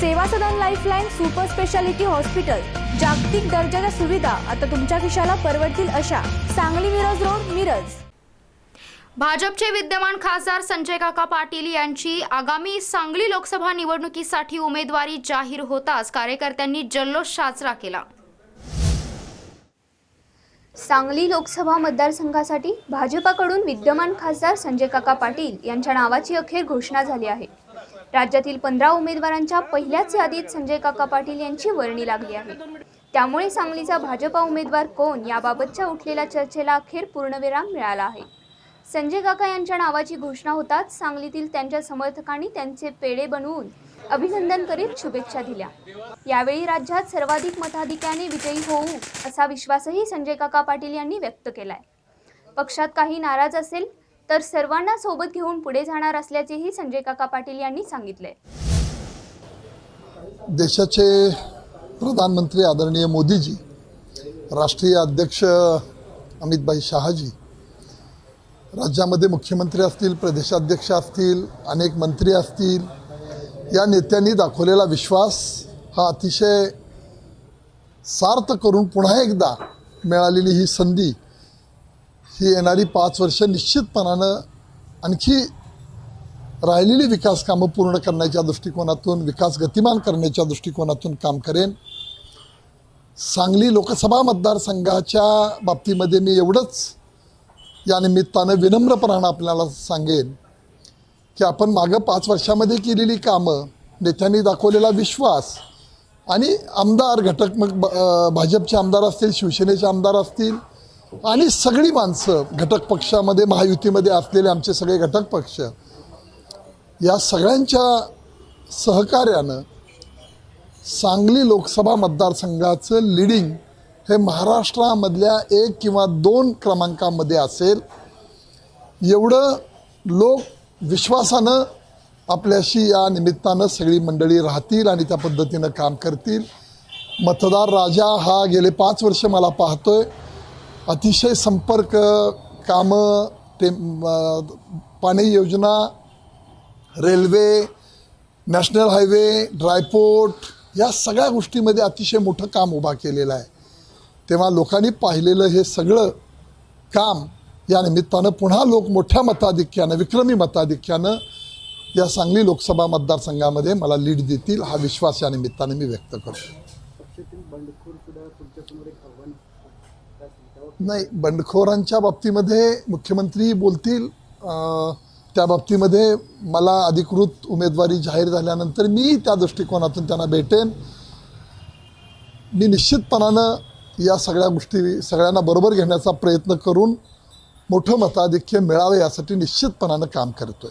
Seva Sadan lifeline super speciality hospital. जागतिक दर्जाच्या सुविधा. आता तुमच्या खिशाला परवडतील अशा. सांगली मिरज रोड मिरज. भाजपचे विद्यमान खासदार संजय काका पाटील यांची आगामी सांगली लोकसभा निवडणुकीसाठी उमेदवारी जाहीर होताच कार्यकर्त्यांनी जल्लोष साजरा केला. सांगली लोकसभा मतदारसंघासाठी भाजपाकडून विद्यमान खासदार संजय काका पाटील यांच्या नावाची अखेर घोषणा झाली आहे. राज्यातील पंधरा उमेदवारांच्या पहिल्याच यादीत संजय काका पाटील यांची वर्णी लागली आहे. त्यामुळे सांगलीचा भाजपा उमेदवार कोण याबाबतच्या उठलेल्या चर्चेला अखेर पूर्णविराम मिळाला आहे. संजय काका यांच्या नावाची घोषणा होताच सांगलीतील त्यांच्या समर्थकांनी त्यांचे पेढे बनवून अभिनंदन करीत शुभेच्छा दिल्या. यावेळी राज्यात सर्वाधिक मताधिक्याने विजयी होऊ असा विश्वासही संजय काका पाटील यांनी व्यक्त केलाय. पक्षात काही नाराज असेल तर सर्वांना सोबत घेऊन पुढे जाणार असल्याचेही संजय काका पाटील यांनी सांगितले. देशाचे प्रधानमंत्री आदरणीय मोदीजी राष्ट्रीय अध्यक्ष अमितभाई शहाजी राज्यामध्ये मुख्यमंत्री असतील प्रदेशाध्यक्ष असतील अनेक मंत्री असतील या नेत्यांनी दाखवलेला विश्वास हा अतिशय सार्थ करून पुन्हा एकदा मिळालेली ही संधी ही येणारी पाच वर्ष निश्चितपणानं आणखी राहिलेली विकास कामं पूर्ण करण्याच्या दृष्टिकोनातून विकास गतिमान करण्याच्या दृष्टिकोनातून काम करेन. सांगली लोकसभा मतदारसंघाच्या बाबतीमध्ये मी एवढंच या निमित्तानं विनम्रपणानं आपल्याला सांगेन की आपण मागं पाच वर्षामध्ये केलेली कामं नेत्यांनी दाखवलेला विश्वास आणि आमदार घटक मग ब- भाजपचे आमदार असतील शिवसेनेचे आमदार असतील आणि सगळी माणसं घटक पक्षामध्ये महायुतीमध्ये असलेले आमचे सगळे घटक पक्ष या सगळ्यांच्या सहकार्यानं सांगली लोकसभा मतदारसंघाचं लिडिंग हे महाराष्ट्रामधल्या एक किंवा दोन क्रमांकामध्ये असेल. एवढं लोक विश्वासानं आपल्याशी या निमित्तानं सगळी मंडळी राहतील आणि त्या पद्धतीनं काम करतील. मतदार राजा हा गेले पाच वर्ष मला पाहतोय. अतिशय संपर्क कामं ते पाणी योजना रेल्वे नॅशनल हायवे ड्रायपोर्ट या सगळ्या गोष्टीमध्ये अतिशय मोठं काम उभा केलेलं आहे. तेव्हा लोकांनी पाहिलेलं हे सगळं काम या निमित्तानं पुन्हा लोक मोठ्या मताधिक्यानं विक्रमी मताधिक्यानं या सांगली लोकसभा मतदारसंघामध्ये मला लीड देतील हा विश्वास या निमित्ताने मी व्यक्त करतो. नाही बंडखोरांच्या बाबतीमध्ये मुख्यमंत्री बोलतील. त्या बाबतीमध्ये मला अधिकृत उमेदवारी जाहीर झाल्यानंतर मी त्या दृष्टिकोनातून त्यांना भेटेन. मी निश्चितपणानं या सगळ्या गोष्टी सगळ्यांना बरोबर घेण्याचा प्रयत्न करून मोठं मताधिक्य मिळावे यासाठी निश्चितपणानं काम करतोय.